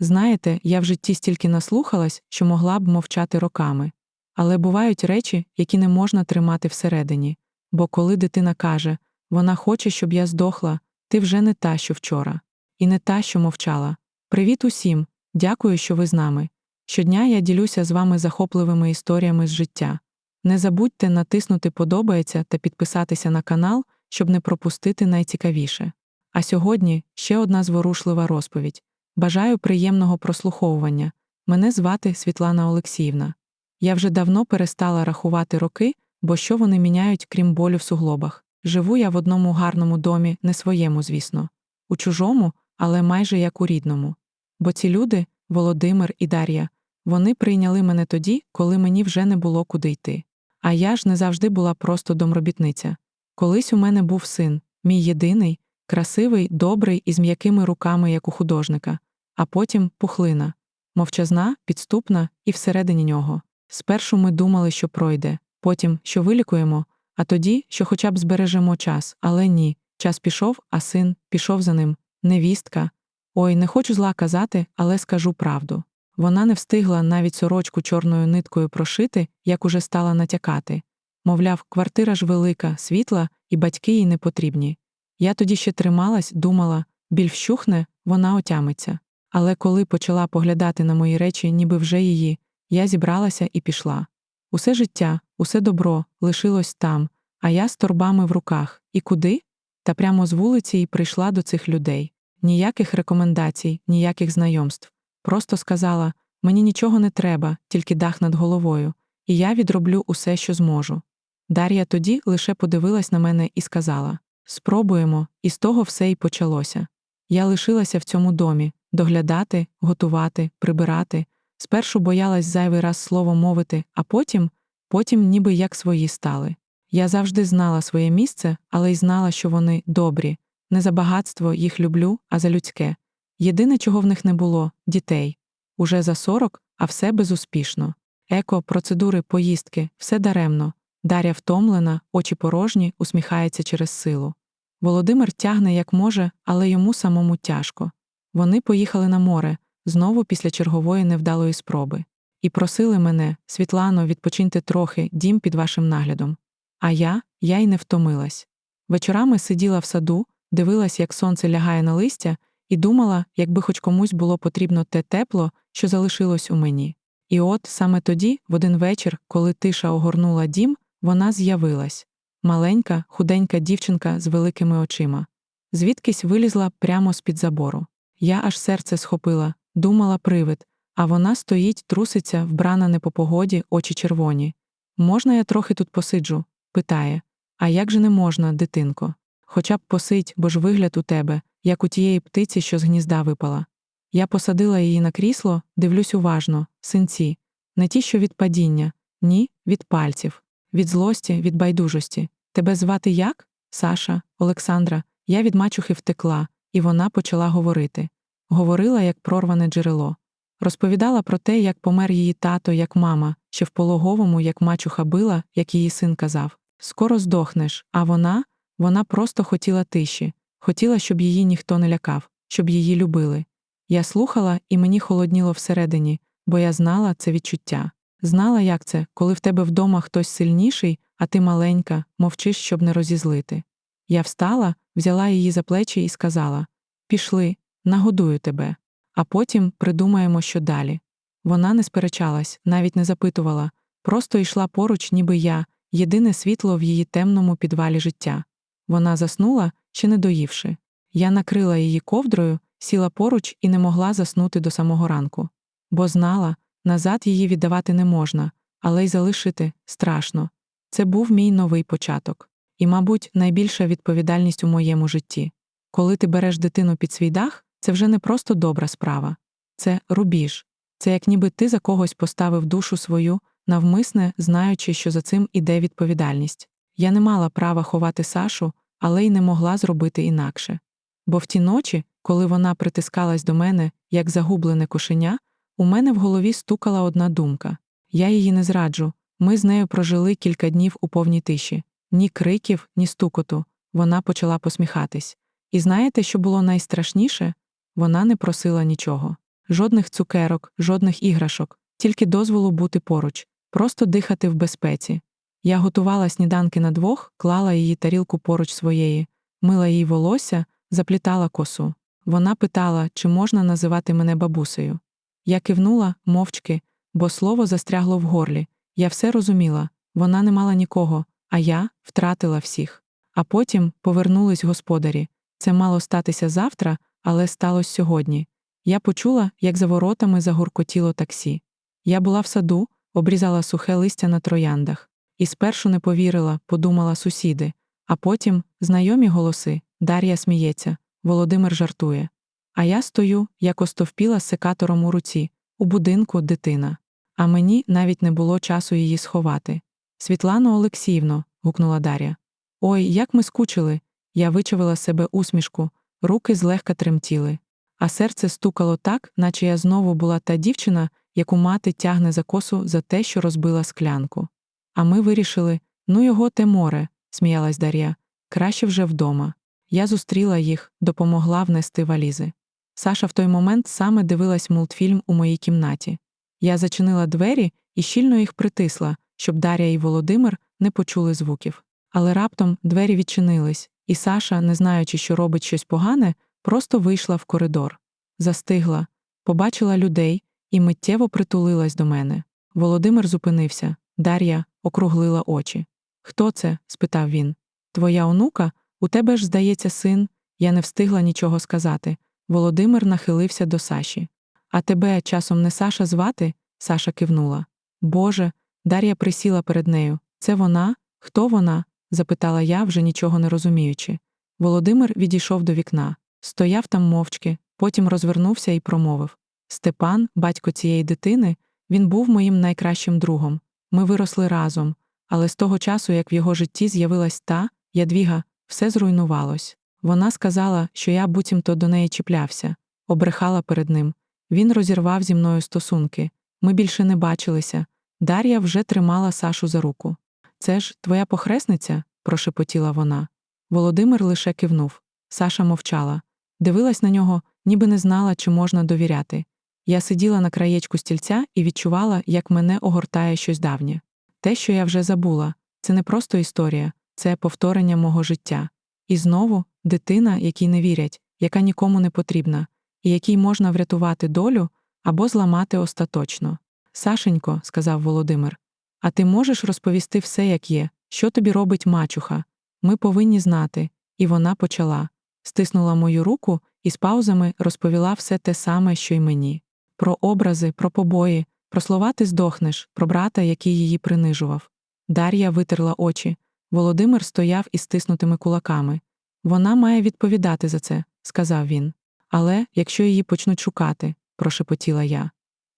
Знаєте, я в житті стільки наслухалась, що могла б мовчати роками. Але бувають речі, які не можна тримати всередині. Бо коли дитина каже, вона хоче, щоб я здохла, ти вже не та, що вчора, і не та, що мовчала. Привіт усім! Дякую, що ви з нами. Щодня я ділюся з вами захопливими історіями з життя. Не забудьте натиснути Подобається та підписатися на канал, щоб не пропустити найцікавіше. А сьогодні ще одна зворушлива розповідь. Бажаю приємного прослуховування. Мене звати Світлана Олексіївна. Я вже давно перестала рахувати роки, бо що вони міняють, крім болю в суглобах. Живу я в одному гарному домі, не своєму, звісно, у чужому, але майже як у рідному. Бо ці люди, Володимир і Дар'я, вони прийняли мене тоді, коли мені вже не було куди йти. А я ж не завжди була просто домробітниця. Колись у мене був син, мій єдиний, красивий, добрий і з м'якими руками, як у художника, а потім пухлина, мовчазна, підступна і всередині нього. Спершу ми думали, що пройде, потім, що вилікуємо, а тоді, що хоча б збережемо час, але ні. Час пішов, а син пішов за ним, невістка. Ой, не хочу зла казати, але скажу правду. Вона не встигла навіть сорочку чорною ниткою прошити, як уже стала натякати. Мовляв, квартира ж велика, світла, і батьки їй не потрібні. Я тоді ще трималась, думала, біль вщухне, вона отямиться. Але коли почала поглядати на мої речі, ніби вже її, я зібралася і пішла. Усе життя, усе добро лишилось там, а я з торбами в руках. І куди? Та прямо з вулиці й прийшла до цих людей. Ніяких рекомендацій, ніяких знайомств. Просто сказала мені нічого не треба, тільки дах над головою, і я відроблю усе, що зможу. Дар'я тоді лише подивилась на мене і сказала Спробуємо, і з того все й почалося. Я лишилася в цьому домі доглядати, готувати, прибирати. Спершу боялась зайвий раз слово мовити, а потім, потім ніби як свої стали. Я завжди знала своє місце, але й знала, що вони добрі. Не за багатство їх люблю, а за людське. Єдине, чого в них не було дітей. Уже за сорок, а все безуспішно. Еко, процедури, поїздки, все даремно. Дар'я втомлена, очі порожні, усміхається через силу. Володимир тягне як може, але йому самому тяжко. Вони поїхали на море, знову після чергової невдалої спроби. І просили мене, Світлано, відпочиньте трохи, дім під вашим наглядом. А я, я й не втомилась. Вечорами сиділа в саду, дивилась, як сонце лягає на листя, і думала, якби хоч комусь було потрібно те тепло, що залишилось у мені. І от саме тоді, в один вечір, коли тиша огорнула дім, вона з'явилась маленька, худенька дівчинка з великими очима. Звідкись вилізла прямо з-під забору. Я аж серце схопила, думала привид, а вона стоїть, труситься, вбрана не по погоді, очі червоні. Можна я трохи тут посиджу? питає. А як же не можна, дитинко? Хоча б посидь, бо ж вигляд у тебе, як у тієї птиці, що з гнізда випала. Я посадила її на крісло, дивлюсь уважно, синці, не ті, що від падіння, ні, від пальців, від злості, від байдужості. Тебе звати як? Саша, Олександра, я від мачухи втекла, і вона почала говорити. Говорила, як прорване джерело. Розповідала про те, як помер її тато, як мама, ще в пологовому, як мачуха била, як її син казав Скоро здохнеш, а вона, вона просто хотіла тиші, хотіла, щоб її ніхто не лякав, щоб її любили. Я слухала, і мені холодніло всередині, бо я знала це відчуття. Знала, як це, коли в тебе вдома хтось сильніший, а ти маленька, мовчиш, щоб не розізлити. Я встала, взяла її за плечі і сказала Пішли, нагодую тебе, а потім придумаємо, що далі. Вона не сперечалась, навіть не запитувала, просто йшла поруч, ніби я, єдине світло в її темному підвалі життя. Вона заснула, чи не доївши. Я накрила її ковдрою, сіла поруч і не могла заснути до самого ранку. Бо знала, назад її віддавати не можна, але й залишити страшно. Це був мій новий початок. І, мабуть, найбільша відповідальність у моєму житті. Коли ти береш дитину під свій дах, це вже не просто добра справа, це рубіж, це як ніби ти за когось поставив душу свою, навмисне знаючи, що за цим іде відповідальність. Я не мала права ховати Сашу, але й не могла зробити інакше. Бо в ті ночі, коли вона притискалась до мене, як загублене кошеня, у мене в голові стукала одна думка я її не зраджу. Ми з нею прожили кілька днів у повній тиші, ні криків, ні стукоту. Вона почала посміхатись. І знаєте, що було найстрашніше? Вона не просила нічого. Жодних цукерок, жодних іграшок, тільки дозволу бути поруч, просто дихати в безпеці. Я готувала сніданки на двох, клала її тарілку поруч своєї, мила їй волосся, заплітала косу. Вона питала, чи можна називати мене бабусею. Я кивнула, мовчки, бо слово застрягло в горлі. Я все розуміла вона не мала нікого, а я втратила всіх. А потім повернулись господарі. Це мало статися завтра, але сталося сьогодні. Я почула, як за воротами загуркотіло таксі. Я була в саду, обрізала сухе листя на трояндах. І спершу не повірила, подумала сусіди, а потім знайомі голоси Дар'я сміється, Володимир жартує. А я стою, як остовпіла з секатором у руці, у будинку дитина. А мені навіть не було часу її сховати. Світлано Олексіївно, гукнула Дар'я. Ой, як ми скучили. Я вичавила себе усмішку, руки злегка тремтіли, а серце стукало так, наче я знову була та дівчина, яку мати тягне за косу за те, що розбила склянку. А ми вирішили ну його те море, сміялась Дар'я, краще вже вдома. Я зустріла їх, допомогла внести валізи. Саша в той момент саме дивилась мультфільм у моїй кімнаті. Я зачинила двері і щільно їх притисла, щоб Дар'я і Володимир не почули звуків. Але раптом двері відчинились, і Саша, не знаючи, що робить щось погане, просто вийшла в коридор. Застигла, побачила людей і миттєво притулилась до мене. Володимир зупинився. Дар'я округлила очі. Хто це? спитав він. Твоя онука? У тебе ж, здається, син. Я не встигла нічого сказати. Володимир нахилився до Саші. А тебе часом не Саша звати? Саша кивнула. Боже, Дар'я присіла перед нею. Це вона? Хто вона? запитала я, вже нічого не розуміючи. Володимир відійшов до вікна, стояв там мовчки, потім розвернувся і промовив Степан, батько цієї дитини, він був моїм найкращим другом. Ми виросли разом, але з того часу, як в його житті з'явилась та, ядвіга, все зруйнувалось. Вона сказала, що я буцімто до неї чіплявся, обрехала перед ним. Він розірвав зі мною стосунки. Ми більше не бачилися. Дар'я вже тримала Сашу за руку. Це ж твоя похресниця? прошепотіла вона. Володимир лише кивнув. Саша мовчала. Дивилась на нього, ніби не знала, чи можна довіряти. Я сиділа на краєчку стільця і відчувала, як мене огортає щось давнє. Те, що я вже забула, це не просто історія, це повторення мого життя. І знову дитина, якій не вірять, яка нікому не потрібна, і якій можна врятувати долю або зламати остаточно. Сашенько, сказав Володимир, а ти можеш розповісти все, як є, що тобі робить мачуха? Ми повинні знати. І вона почала. Стиснула мою руку і з паузами розповіла все те саме, що й мені про образи, про побої, про слова ти здохнеш, про брата, який її принижував. Дар'я витерла очі. Володимир стояв із стиснутими кулаками. Вона має відповідати за це, сказав він. Але якщо її почнуть шукати, прошепотіла я.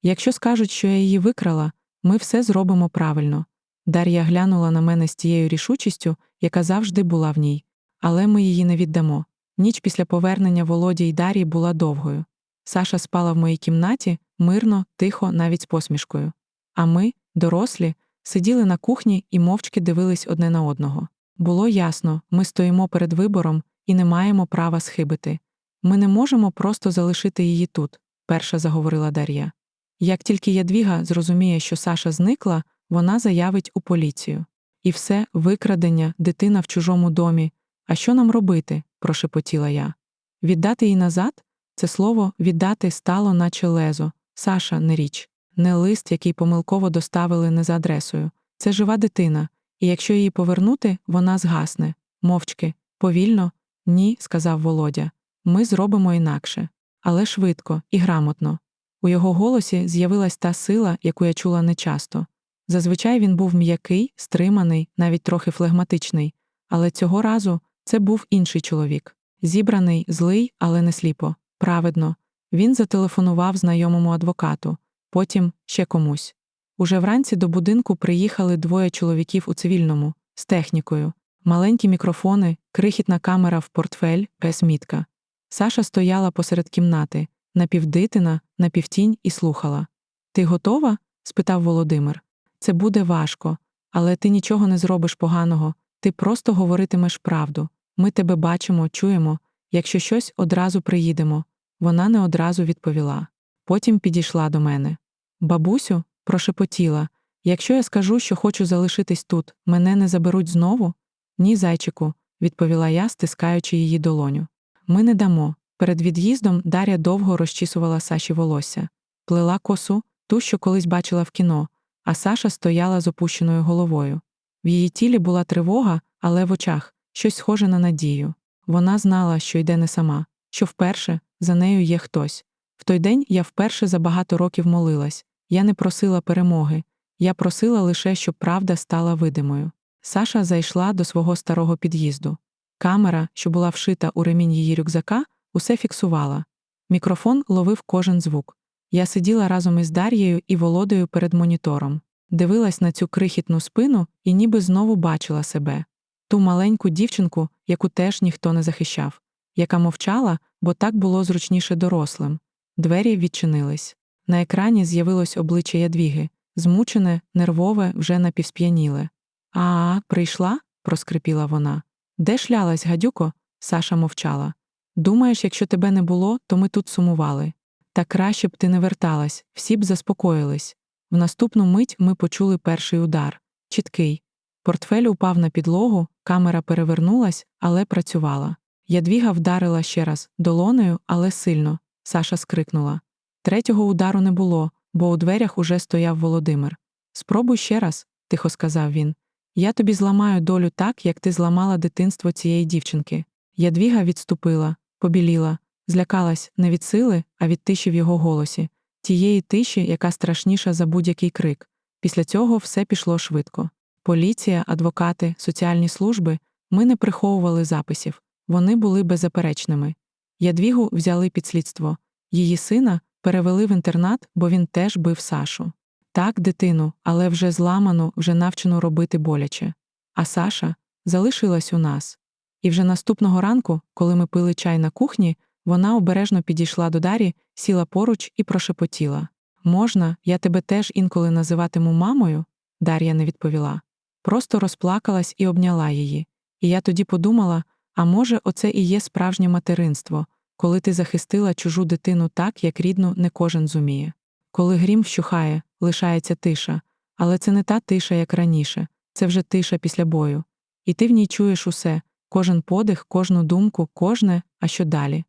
Якщо скажуть, що я її викрала, ми все зробимо правильно. Дар'я глянула на мене з тією рішучістю, яка завжди була в ній. Але ми її не віддамо. Ніч після повернення Володі й Дар'ї була довгою. Саша спала в моїй кімнаті мирно, тихо, навіть з посмішкою. А ми, дорослі, сиділи на кухні і мовчки дивились одне на одного. Було ясно, ми стоїмо перед вибором і не маємо права схибити. Ми не можемо просто залишити її тут, перша заговорила Дар'я. Як тільки Ядвіга зрозуміє, що Саша зникла, вона заявить у поліцію. І все викрадення, дитина в чужому домі. А що нам робити? прошепотіла я. Віддати її назад? Це слово віддати стало, наче лезо. Саша не річ, не лист, який помилково доставили не за адресою. Це жива дитина, і якщо її повернути, вона згасне. Мовчки, повільно, ні, сказав Володя. Ми зробимо інакше, але швидко і грамотно. У його голосі з'явилась та сила, яку я чула нечасто. Зазвичай він був м'який, стриманий, навіть трохи флегматичний, але цього разу це був інший чоловік зібраний, злий, але не сліпо, праведно. Він зателефонував знайомому адвокату, потім ще комусь. Уже вранці до будинку приїхали двоє чоловіків у цивільному, з технікою, маленькі мікрофони, крихітна камера в портфель, без мітка. Саша стояла посеред кімнати, напівдитина, напівтінь і слухала. Ти готова? спитав Володимир. Це буде важко, але ти нічого не зробиш поганого, ти просто говоритимеш правду. Ми тебе бачимо, чуємо. Якщо щось одразу приїдемо. Вона не одразу відповіла. Потім підійшла до мене. Бабусю, прошепотіла. Якщо я скажу, що хочу залишитись тут, мене не заберуть знову? Ні, зайчику, відповіла я, стискаючи її долоню. Ми не дамо. Перед від'їздом Дар'я довго розчісувала Саші волосся, плела косу, ту, що колись бачила в кіно, а Саша стояла з опущеною головою. В її тілі була тривога, але в очах щось схоже на надію. Вона знала, що йде не сама, що вперше за нею є хтось. В той день я вперше за багато років молилась. Я не просила перемоги, я просила лише, щоб правда стала видимою. Саша зайшла до свого старого під'їзду. Камера, що була вшита у ремінь її рюкзака, усе фіксувала. Мікрофон ловив кожен звук. Я сиділа разом із Дар'єю і Володою перед монітором, дивилась на цю крихітну спину і ніби знову бачила себе ту маленьку дівчинку, яку теж ніхто не захищав, яка мовчала, бо так було зручніше дорослим. Двері відчинились. На екрані з'явилось обличчя Ядвіги, змучене, нервове, вже напівсп'яніле. А, прийшла? проскрипіла вона. Де шлялась, гадюко? Саша мовчала. Думаєш, якщо тебе не було, то ми тут сумували. Та краще б ти не верталась, всі б заспокоїлись. В наступну мить ми почули перший удар чіткий. Портфель упав на підлогу, камера перевернулась, але працювала. Ядвіга вдарила ще раз долонею, але сильно. Саша скрикнула. Третього удару не було, бо у дверях уже стояв Володимир. Спробуй ще раз, тихо сказав він. Я тобі зламаю долю так, як ти зламала дитинство цієї дівчинки. Ядвіга відступила, побіліла, злякалась не від сили, а від тиші в його голосі, тієї тиші, яка страшніша за будь-який крик. Після цього все пішло швидко. Поліція, адвокати, соціальні служби ми не приховували записів, вони були беззаперечними. Ядвігу взяли під слідство. Її сина перевели в інтернат, бо він теж бив Сашу. Так, дитину, але вже зламану, вже навчену робити боляче. А Саша залишилась у нас. І вже наступного ранку, коли ми пили чай на кухні, вона обережно підійшла до Дарі, сіла поруч і прошепотіла Можна, я тебе теж інколи називатиму мамою? Дар'я не відповіла. Просто розплакалась і обняла її. І я тоді подумала а може, оце і є справжнє материнство, коли ти захистила чужу дитину так, як рідну не кожен зуміє. Коли грім вщухає, лишається тиша, але це не та тиша, як раніше, це вже тиша після бою. І ти в ній чуєш усе кожен подих, кожну думку, кожне, а що далі.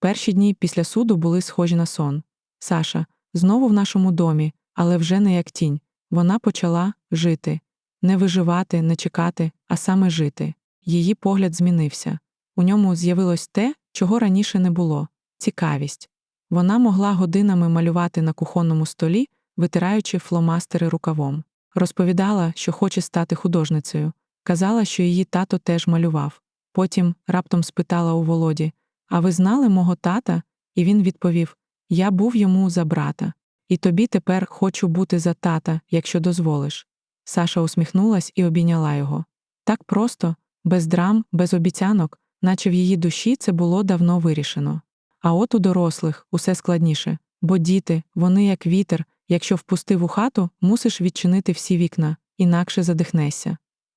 Перші дні після суду були схожі на сон. Саша знову в нашому домі, але вже не як тінь. Вона почала жити, не виживати, не чекати, а саме жити. Її погляд змінився. У ньому з'явилось те, чого раніше не було цікавість. Вона могла годинами малювати на кухонному столі, витираючи фломастери рукавом. Розповідала, що хоче стати художницею. Казала, що її тато теж малював. Потім раптом спитала у Володі А ви знали мого тата? І він відповів Я був йому за брата. І тобі тепер хочу бути за тата, якщо дозволиш. Саша усміхнулась і обійняла його. Так просто, без драм, без обіцянок, наче в її душі це було давно вирішено. А от у дорослих усе складніше, бо діти, вони як вітер, якщо впустив у хату, мусиш відчинити всі вікна, інакше задихнешся.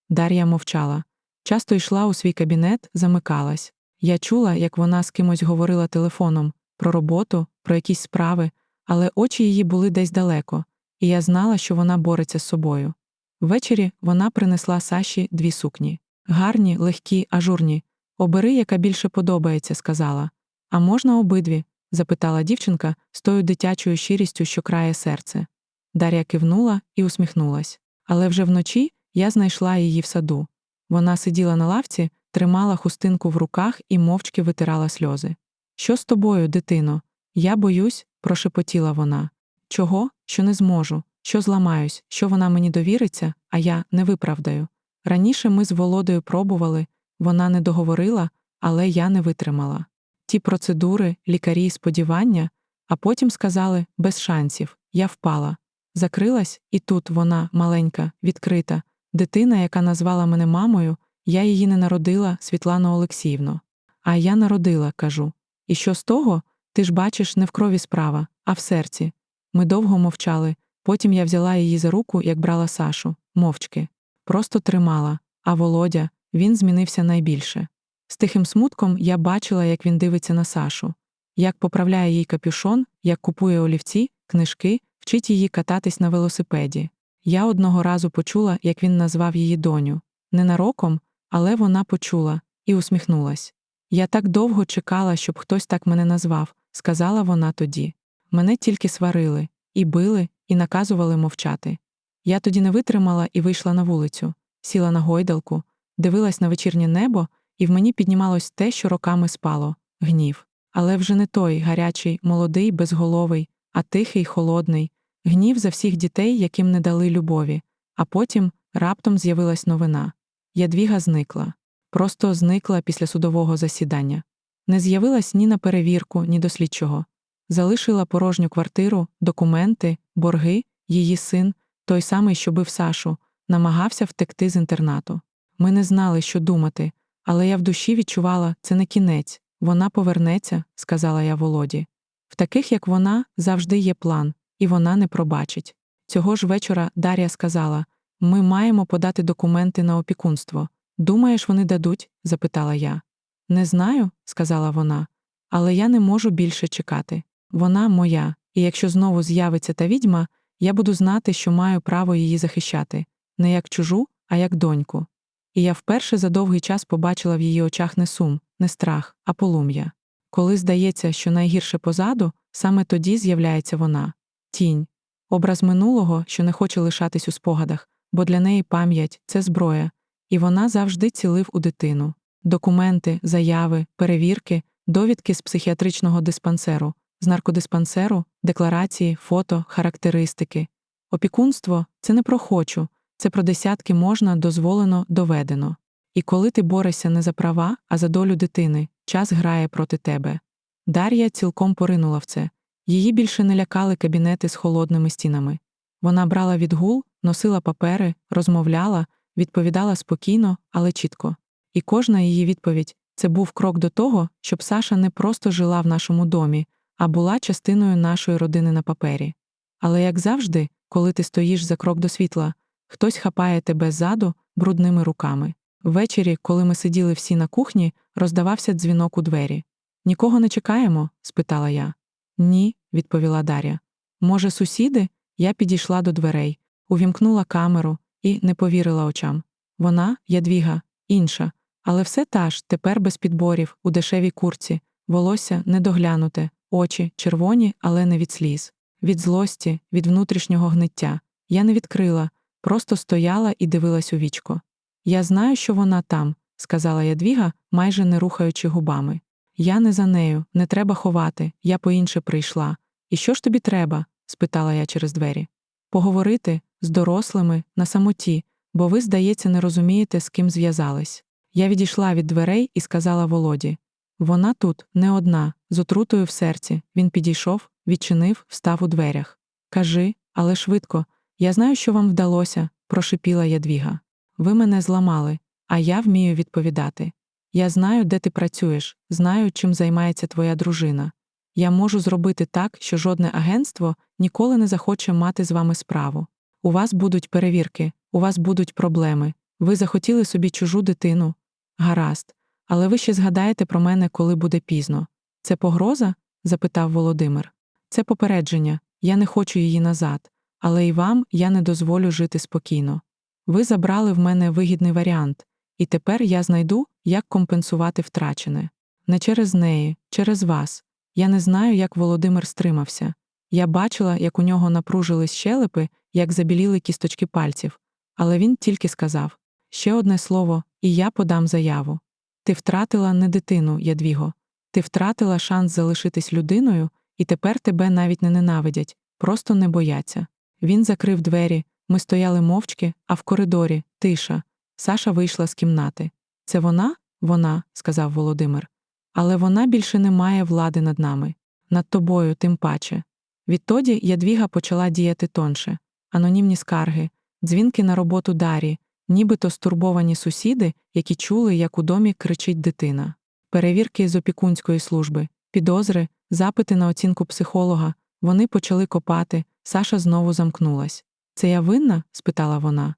Дар'я мовчала. Часто йшла у свій кабінет, замикалась. Я чула, як вона з кимось говорила телефоном про роботу, про якісь справи, але очі її були десь далеко, і я знала, що вона бореться з собою. Ввечері вона принесла Саші дві сукні. Гарні, легкі, ажурні. Обери, яка більше подобається, сказала. А можна обидві? запитала дівчинка з тою дитячою щирістю, що крає серце. Дар'я кивнула і усміхнулась. Але вже вночі я знайшла її в саду. Вона сиділа на лавці, тримала хустинку в руках і мовчки витирала сльози. Що з тобою, дитино? Я боюсь, прошепотіла вона. Чого, що не зможу, що зламаюсь, що вона мені довіриться, а я не виправдаю. Раніше ми з Володою пробували, вона не договорила, але я не витримала. Ті процедури, лікарі сподівання, а потім сказали без шансів, я впала. Закрилась, і тут вона, маленька, відкрита, дитина, яка назвала мене мамою, я її не народила, Світлано Олексіївно. А я народила, кажу. І що з того? Ти ж бачиш, не в крові справа, а в серці. Ми довго мовчали, потім я взяла її за руку, як брала Сашу, мовчки. Просто тримала, а Володя, він змінився найбільше. З тихим смутком я бачила, як він дивиться на Сашу. як поправляє їй капюшон, як купує олівці, книжки, вчить її кататись на велосипеді. Я одного разу почула, як він назвав її доню. Ненароком, але вона почула і усміхнулась. Я так довго чекала, щоб хтось так мене назвав, сказала вона тоді. Мене тільки сварили, і били, і наказували мовчати. Я тоді не витримала і вийшла на вулицю, сіла на гойдалку, дивилась на вечірнє небо, і в мені піднімалось те, що роками спало гнів. Але вже не той гарячий, молодий, безголовий, а тихий, холодний, гнів за всіх дітей, яким не дали любові, а потім раптом з'явилась новина. Ядвіга зникла, просто зникла після судового засідання. Не з'явилась ні на перевірку, ні до слідчого. Залишила порожню квартиру, документи, борги, її син, той самий, що бив Сашу, намагався втекти з інтернату. Ми не знали, що думати, але я в душі відчувала, це не кінець, вона повернеться, сказала я Володі. В таких, як вона, завжди є план, і вона не пробачить. Цього ж вечора Дар'я сказала ми маємо подати документи на опікунство. Думаєш, вони дадуть? запитала я. Не знаю, сказала вона, але я не можу більше чекати. Вона моя, і якщо знову з'явиться та відьма, я буду знати, що маю право її захищати, не як чужу, а як доньку. І я вперше за довгий час побачила в її очах не сум, не страх, а полум'я. Коли здається, що найгірше позаду, саме тоді з'являється вона тінь, образ минулого, що не хоче лишатись у спогадах, бо для неї пам'ять це зброя, і вона завжди цілив у дитину. Документи, заяви, перевірки, довідки з психіатричного диспансеру, з наркодиспансеру, декларації, фото, характеристики. Опікунство це не про хочу, це про десятки можна, дозволено, доведено. І коли ти борешся не за права, а за долю дитини, час грає проти тебе. Дар'я цілком поринула в це. Її більше не лякали кабінети з холодними стінами. Вона брала відгул, носила папери, розмовляла, відповідала спокійно, але чітко. І кожна її відповідь це був крок до того, щоб Саша не просто жила в нашому домі, а була частиною нашої родини на папері. Але, як завжди, коли ти стоїш за крок до світла, хтось хапає тебе ззаду брудними руками. Ввечері, коли ми сиділи всі на кухні, роздавався дзвінок у двері. Нікого не чекаємо? спитала я. Ні, відповіла Дар'я. Може, сусіди? Я підійшла до дверей, увімкнула камеру і не повірила очам. Вона, ядвіга, інша, але все та ж, тепер без підборів, у дешевій курці, волосся недоглянуте, очі червоні, але не від сліз, від злості, від внутрішнього гниття. Я не відкрила, просто стояла і дивилась у вічко. Я знаю, що вона там, сказала Ядвіга, майже не рухаючи губами. Я не за нею, не треба ховати, я по інше прийшла. І що ж тобі треба? спитала я через двері. Поговорити з дорослими на самоті, бо ви, здається, не розумієте, з ким зв'язались. Я відійшла від дверей і сказала Володі вона тут не одна, з отрутою в серці. Він підійшов, відчинив, встав у дверях. Кажи, але швидко. Я знаю, що вам вдалося, прошипіла Ядвіга. Ви мене зламали, а я вмію відповідати. Я знаю, де ти працюєш, знаю, чим займається твоя дружина. Я можу зробити так, що жодне агентство ніколи не захоче мати з вами справу. У вас будуть перевірки, у вас будуть проблеми. Ви захотіли собі чужу дитину. Гаразд. Але ви ще згадаєте про мене, коли буде пізно. Це погроза? запитав Володимир. Це попередження, я не хочу її назад, але і вам я не дозволю жити спокійно. Ви забрали в мене вигідний варіант, і тепер я знайду, як компенсувати втрачене. Не через неї, через вас. Я не знаю, як Володимир стримався. Я бачила, як у нього напружились щелепи, як забіліли кісточки пальців, але він тільки сказав ще одне слово, і я подам заяву. Ти втратила не дитину, Ядвіго, ти втратила шанс залишитись людиною, і тепер тебе навіть не ненавидять, просто не бояться. Він закрив двері, ми стояли мовчки, а в коридорі тиша. Саша вийшла з кімнати. Це вона? Вона, сказав Володимир. Але вона більше не має влади над нами, над тобою, тим паче. Відтоді Ядвіга почала діяти тонше, анонімні скарги, дзвінки на роботу Дарі, нібито стурбовані сусіди, які чули, як у домі кричить дитина, перевірки з опікунської служби, підозри, запити на оцінку психолога. Вони почали копати. Саша знову замкнулась. Це я винна? спитала вона.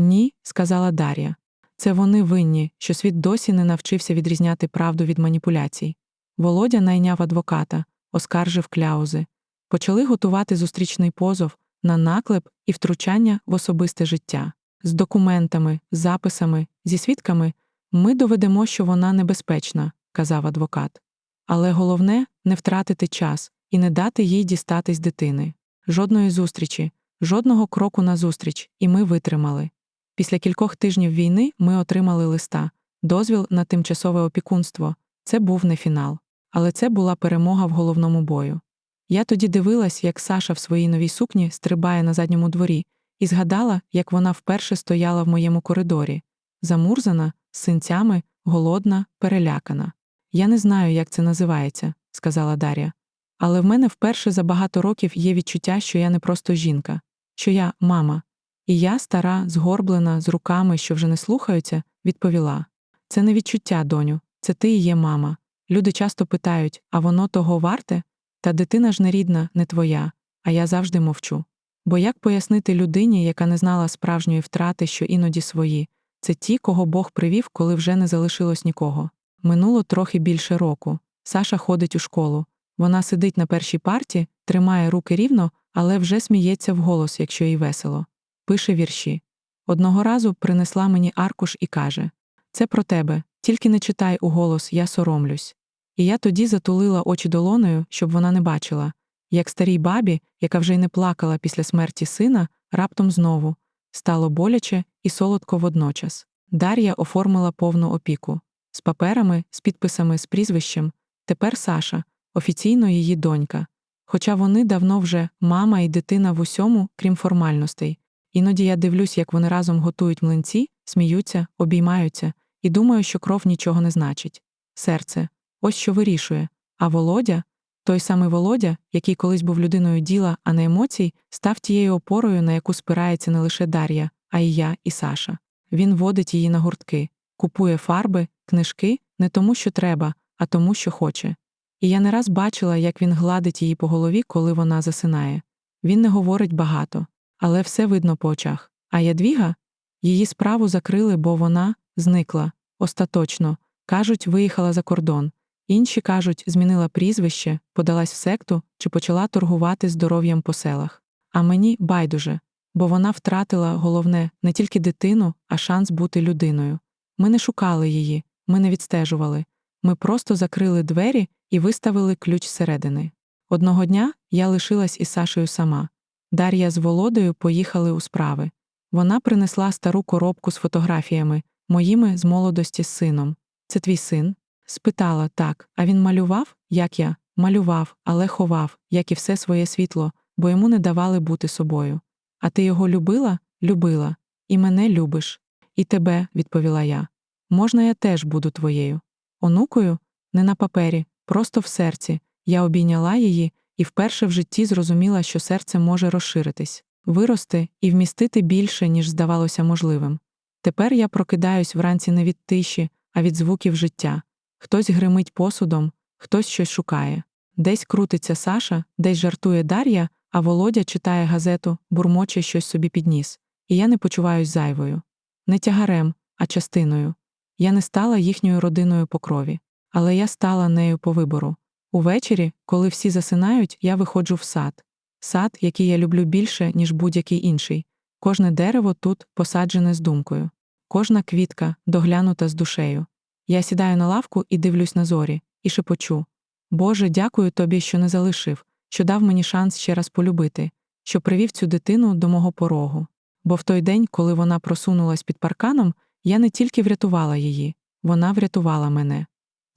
Ні, сказала Дар'я. Це вони винні, що світ досі не навчився відрізняти правду від маніпуляцій. Володя найняв адвоката, оскаржив кляузи. Почали готувати зустрічний позов на наклеп і втручання в особисте життя. З документами, записами, зі свідками ми доведемо, що вона небезпечна, казав адвокат. Але головне не втратити час і не дати їй дістатись дитини. Жодної зустрічі, жодного кроку назустріч, і ми витримали. Після кількох тижнів війни ми отримали листа, дозвіл на тимчасове опікунство. Це був не фінал. Але це була перемога в головному бою. Я тоді дивилась, як Саша в своїй новій сукні стрибає на задньому дворі, і згадала, як вона вперше стояла в моєму коридорі, замурзана, з синцями, голодна, перелякана. Я не знаю, як це називається, сказала Дар'я. Але в мене вперше за багато років є відчуття, що я не просто жінка, що я мама. І я, стара, згорблена, з руками, що вже не слухаються, відповіла: Це не відчуття, доню, це ти і є мама. Люди часто питають, а воно того варте? Та дитина ж не рідна, не твоя, а я завжди мовчу. Бо як пояснити людині, яка не знала справжньої втрати, що іноді свої, це ті, кого Бог привів, коли вже не залишилось нікого. Минуло трохи більше року. Саша ходить у школу. Вона сидить на першій парті, тримає руки рівно, але вже сміється вголос, якщо їй весело. Пише вірші. Одного разу принесла мені аркуш і каже: Це про тебе, тільки не читай у голос, я соромлюсь. І я тоді затулила очі долоною, щоб вона не бачила, як старій бабі, яка вже й не плакала після смерті сина, раптом знову стало боляче і солодко водночас. Дар'я оформила повну опіку з паперами, з підписами, з прізвищем. Тепер Саша, офіційно її донька. Хоча вони давно вже мама і дитина в усьому, крім формальностей. Іноді я дивлюсь, як вони разом готують млинці, сміються, обіймаються, і думаю, що кров нічого не значить. Серце ось що вирішує. А Володя, той самий Володя, який колись був людиною діла, а не емоцій, став тією опорою, на яку спирається не лише Дар'я, а й я, і Саша. Він водить її на гуртки, купує фарби, книжки не тому, що треба, а тому, що хоче. І я не раз бачила, як він гладить її по голові, коли вона засинає. Він не говорить багато, але все видно по очах. А Ядвіга? Її справу закрили, бо вона зникла остаточно. Кажуть, виїхала за кордон. Інші кажуть, змінила прізвище, подалась в секту чи почала торгувати здоров'ям по селах. А мені байдуже, бо вона втратила головне не тільки дитину, а шанс бути людиною. Ми не шукали її, ми не відстежували. Ми просто закрили двері і виставили ключ зсередини. Одного дня я лишилась із Сашею сама. Дар'я з Володою поїхали у справи. Вона принесла стару коробку з фотографіями, моїми з молодості з сином. Це твій син? Спитала так, а він малював, як я, малював, але ховав, як і все своє світло, бо йому не давали бути собою. А ти його любила? Любила, і мене любиш. І тебе, відповіла я. Можна, я теж буду твоєю. Онукою? Не на папері, просто в серці. Я обійняла її і вперше в житті зрозуміла, що серце може розширитись, вирости і вмістити більше, ніж здавалося можливим. Тепер я прокидаюсь вранці не від тиші, а від звуків життя. Хтось гримить посудом, хтось щось шукає. Десь крутиться Саша, десь жартує Дар'я, а Володя читає газету, бурмоче щось собі підніс. І я не почуваюсь зайвою. Не тягарем, а частиною. Я не стала їхньою родиною по крові, але я стала нею по вибору. Увечері, коли всі засинають, я виходжу в сад. Сад, який я люблю більше, ніж будь-який інший. Кожне дерево тут посаджене з думкою, кожна квітка доглянута з душею. Я сідаю на лавку і дивлюсь на зорі, і шепочу Боже, дякую тобі, що не залишив, що дав мені шанс ще раз полюбити, що привів цю дитину до мого порогу. Бо в той день, коли вона просунулась під парканом, я не тільки врятувала її, вона врятувала мене.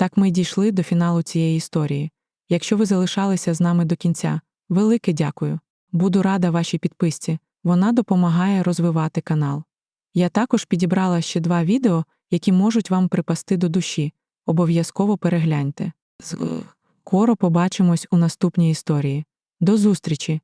Так ми й дійшли до фіналу цієї історії. Якщо ви залишалися з нами до кінця, велике дякую. Буду рада вашій підписці, вона допомагає розвивати канал. Я також підібрала ще два відео, які можуть вам припасти до душі. Обов'язково перегляньте. Скоро побачимось у наступній історії. До зустрічі!